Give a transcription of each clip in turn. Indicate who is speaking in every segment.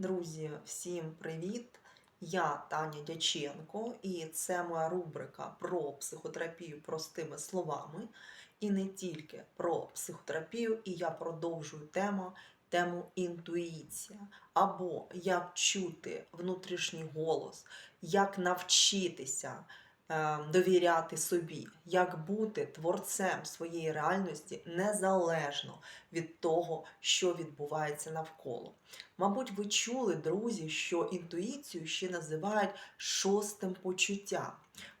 Speaker 1: Друзі, всім привіт! Я Таня Дяченко, і це моя рубрика про психотерапію простими словами. І не тільки про психотерапію, і я продовжую тему, тему інтуїція. Або як чути внутрішній голос, як навчитися довіряти собі, як бути творцем своєї реальності незалежно від того, що відбувається навколо. Мабуть, ви чули, друзі, що інтуїцію ще називають шостим почуттям.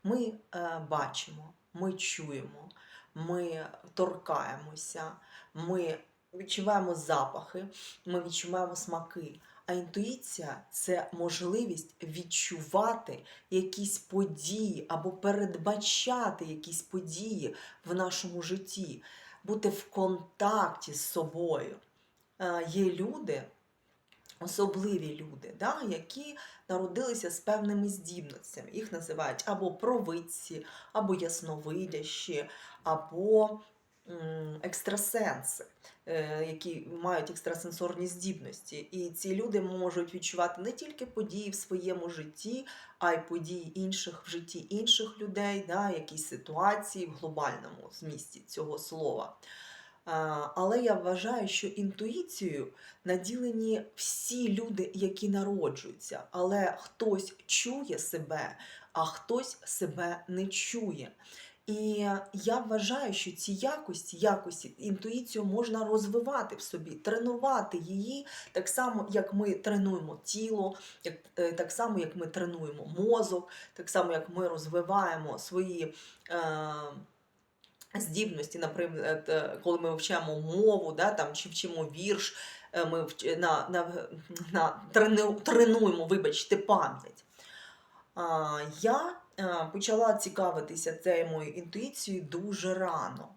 Speaker 1: Ми е, бачимо, ми чуємо, ми торкаємося, ми відчуваємо запахи, ми відчуваємо смаки. А інтуїція це можливість відчувати якісь події або передбачати якісь події в нашому житті, бути в контакті з собою. Е, Є люди, особливі люди, да, які народилися з певними здібностями. Їх називають або провидці, або ясновидящі, або екстрасенси, е, які мають екстрасенсорні здібності. І ці люди можуть відчувати не тільки події в своєму житті, а й події інших в житті інших людей, да, якісь ситуації в глобальному змісті цього слова. Але я вважаю, що інтуїцією наділені всі люди, які народжуються, але хтось чує себе, а хтось себе не чує. І я вважаю, що ці якості, якості, інтуїцію можна розвивати в собі, тренувати її так само, як ми тренуємо тіло, як, е, так само, як ми тренуємо мозок, так само, як ми розвиваємо свої. Е, здібності, наприклад, е, коли ми вчимо мову, да, там, чи вчимо вірш, е, ми вч- на, на, на, трену- тренуємо, вибачте, пам'ять. Я почала цікавитися темою інтуїцією дуже рано.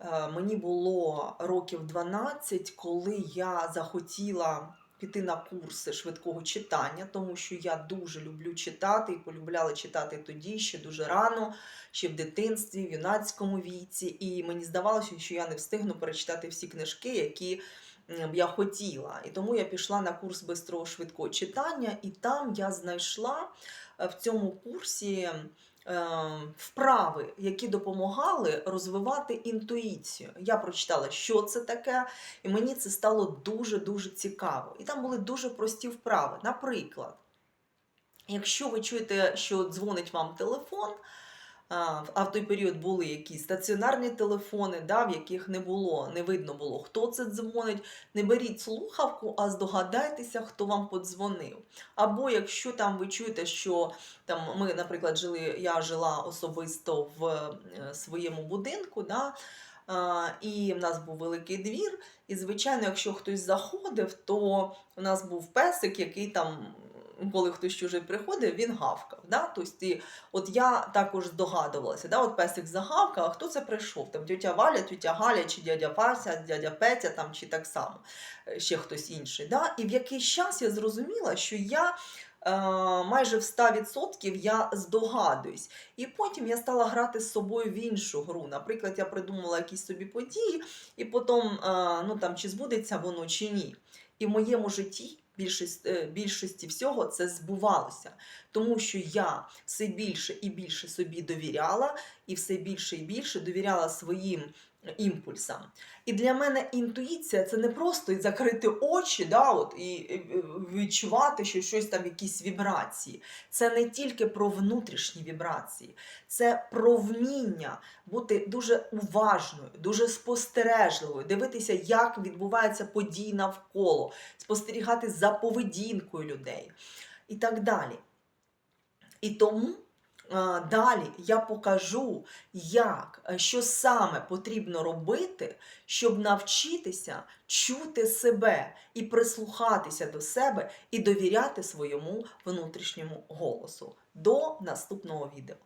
Speaker 1: Е, Мені було років 12, коли я захотіла піти на курси швидкого читання, тому що я дуже люблю читати і полюбляла читати тоді, ще дуже рано, ще в дитинстві, в юнацькому віці. І мені здавалося, що я не встигну перечитати всі книжки, які б я хотіла. І тому я пішла на курс бистрого швидкого читання, і там я знайшла е, в цьому курсі е, вправи, які допомагали розвивати інтуїцію. Я прочитала, що це таке, і мені це стало дуже-дуже цікаво. І там були дуже прості вправи. Наприклад, якщо ви чуєте, що дзвонить вам телефон, а, в- той період були якісь стаціонарні телефони, да, в яких не було, не видно було, хто це дзвонить. Не беріть слухавку, а здогадайтеся, хто вам подзвонив. Або якщо там ви чуєте, що там ми, наприклад, жили, я жила особисто в е, своєму будинку, да, і в нас був великий двір. І, звичайно, якщо хтось заходив, то у нас був песик, який там, коли хтось чужий приходив, він гавкав. Да? Тобто, от я також здогадувалася, да? от песик загавкав, а хто це прийшов? Там тетя Валя, тетя Галя, чи дядя Вася, дядя Петя, там, чи так само, е, ще хтось інший. Да? І в якийсь час я зрозуміла, що я. е, Майже в 100% я здогадуюсь. І потім я стала грати з собою в іншу гру. Наприклад, я придумала якісь собі події, і потім е, ну, там, чи збудеться воно, чи ні. І в моєму житті більшість, е, більшості всього це збувалося. Тому що я все більше і більше собі довіряла, і все більше і більше довіряла своїм імпульсам. І для мене інтуїція це не просто закрити очі да, от, і відчувати, що щось там, якісь вібрації. Це не тільки про внутрішні вібрації, це про вміння бути дуже уважною, дуже спостережливою, дивитися, як відбуваються події навколо, спостерігати за поведінкою людей і так далі. І тому далі я покажу, як, е, що саме потрібно робити, щоб навчитися чути себе і прислухатися до себе і довіряти своєму внутрішньому голосу. До наступного відео.